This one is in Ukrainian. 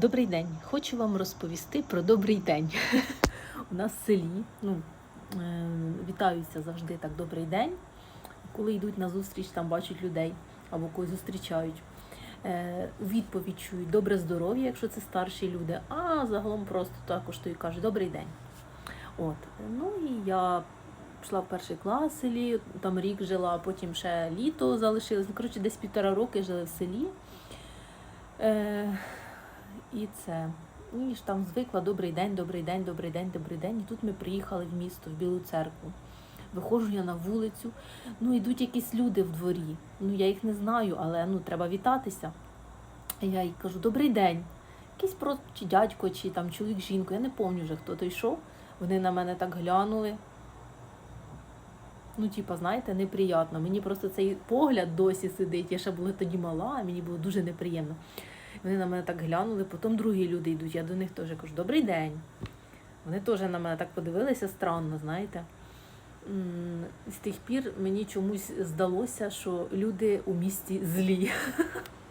Добрий день. Хочу вам розповісти про добрий день. У нас в селі ну, е, вітаються завжди так добрий день. Коли йдуть на зустріч, там бачать людей або когось зустрічають. Е, У відповідь чують добре здоров'я, якщо це старші люди, а загалом просто також то і кажуть добрий день. От. Ну і я пішла в перший клас в селі, там рік жила, потім ще літо залишилось. Ну, коротше, десь півтора роки жили в селі. Е, і це. І ж там звикла добрий день, добрий день, добрий день, добрий день. І тут ми приїхали в місто, в Білу церкву. Виходжу я на вулицю, ну йдуть якісь люди в дворі. Ну я їх не знаю, але ну треба вітатися. Я їй кажу, добрий день. Якийсь просто чи дядько, чи там чоловік, жінку, я не пам'ятаю вже, хто то йшов. Вони на мене так глянули. Ну, типа, знаєте, неприємно. Мені просто цей погляд досі сидить. Я ще була тоді мала, мені було дуже неприємно. Вони на мене так глянули, потім другі люди йдуть. Я до них теж кажу, добрий день. Вони теж на мене так подивилися странно, знаєте. З тих пір мені чомусь здалося, що люди у місті злі.